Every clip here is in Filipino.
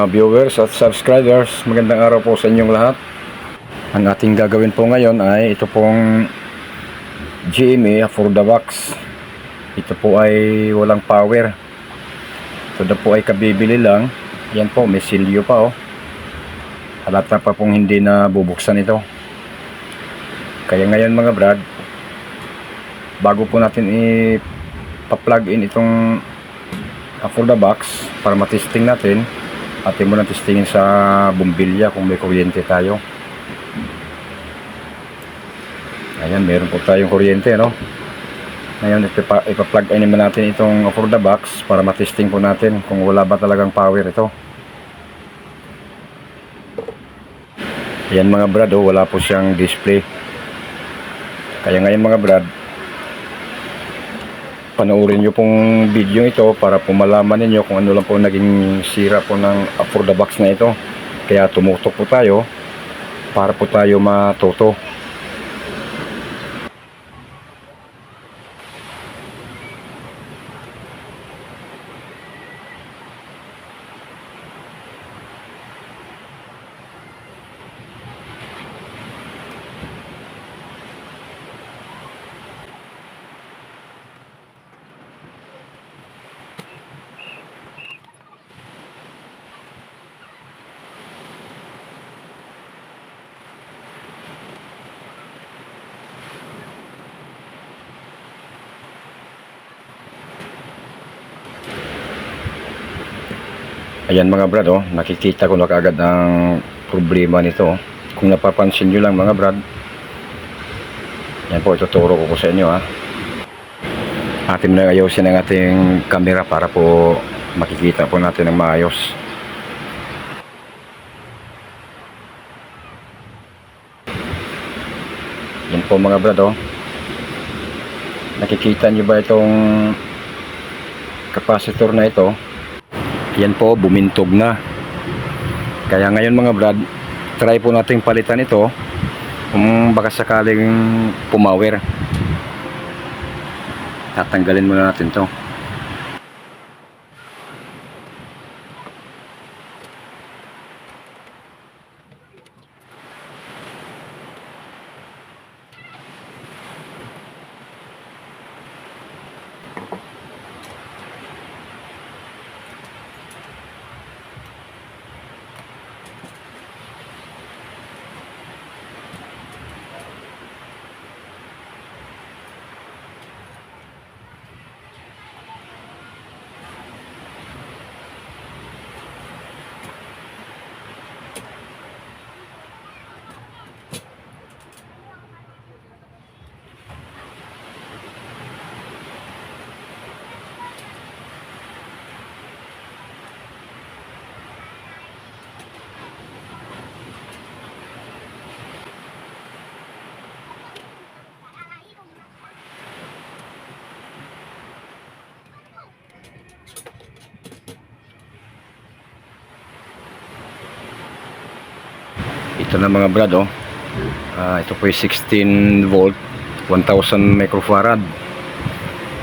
mga viewers at subscribers, magandang araw po sa inyong lahat. Ang ating gagawin po ngayon ay ito pong GMA for the box. Ito po ay walang power. Ito na po ay kabibili lang. Yan po, may silyo pa oh. Halata pa pong hindi na bubuksan ito. Kaya ngayon mga brad, bago po natin i-plug in itong uh, for the box para matesting natin atin muna testingin sa bumbilya kung may kuryente tayo. Ayan meron po tayong kuryente no? Ngayon ipa- ipa-plug in naman natin itong for the box para matesting po natin kung wala ba talagang power ito. Ayan mga brad oh, wala po siyang display. Kaya ngayon mga brad panoorin nyo pong video ito para po malaman ninyo kung ano lang po naging sira po ng uh, for the box na ito. Kaya tumutok po tayo para po tayo matuto. Ayan mga brad, oh, nakikita ko na kaagad ang problema nito. Kung napapansin nyo lang mga brad, yan po, ituturo ko po sa inyo ha. Atin na ayusin ang ating camera para po makikita po natin ng maayos. Yan po mga brad, oh. Nakikita nyo ba itong capacitor na ito? Yan po, bumintog na. Kaya ngayon mga brad, try po nating palitan ito kung baka sakaling pumawer. Tatanggalin muna natin to. Ito na mga brad oh. Ah, ito po yung 16 volt 1000 microfarad.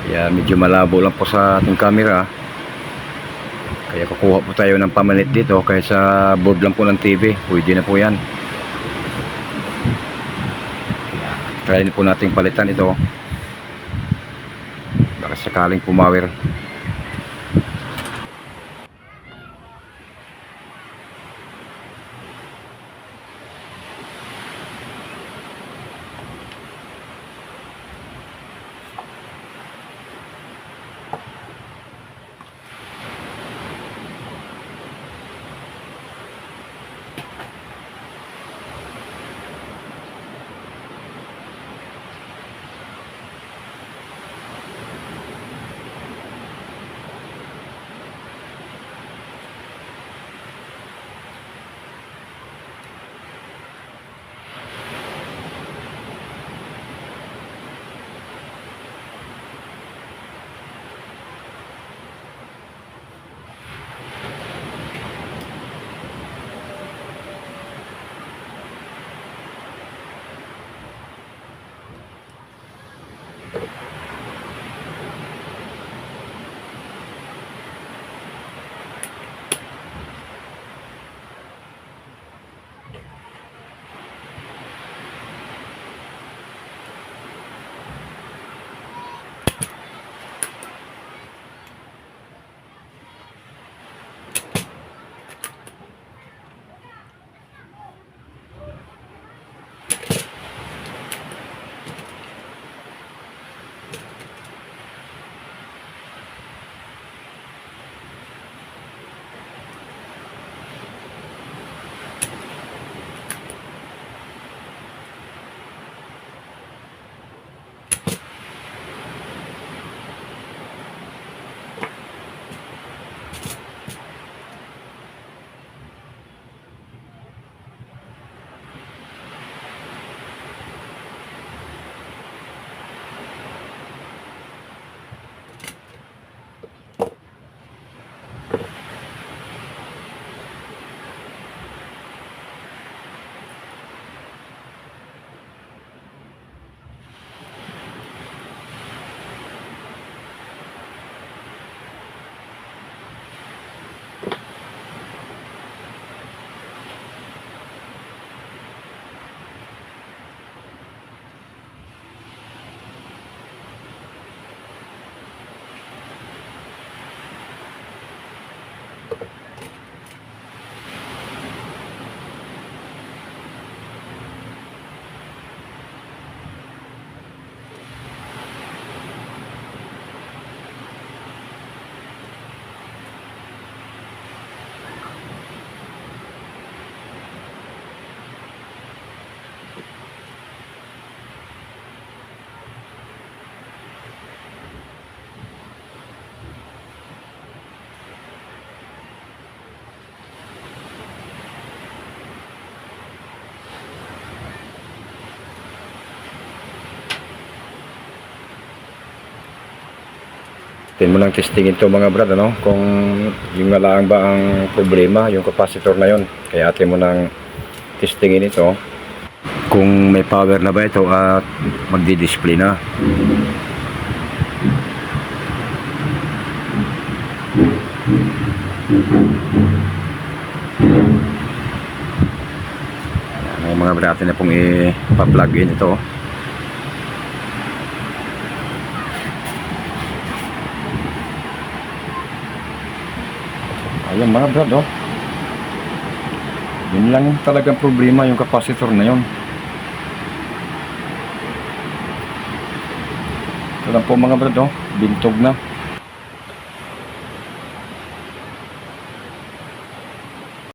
Kaya medyo malabo lang po sa ating camera. Kaya kukuha po tayo ng pamalit dito kaya sa board lang po ng TV. Pwede na po yan. Try na po nating palitan ito. Baka sakaling pumawer. Tin mo nang testingin to mga brad, ano? Kung yung nga lang ba ang problema, yung capacitor na yon. Kaya atin mo nang testingin ito kung may power na ba ito at magdi-display na. May mga brad natin na pong ipa-plug in ito. Ayan mga brad, oh. Yun lang talagang problema yung capacitor na yun. Ito lang po mga brad, oh. Bintog na.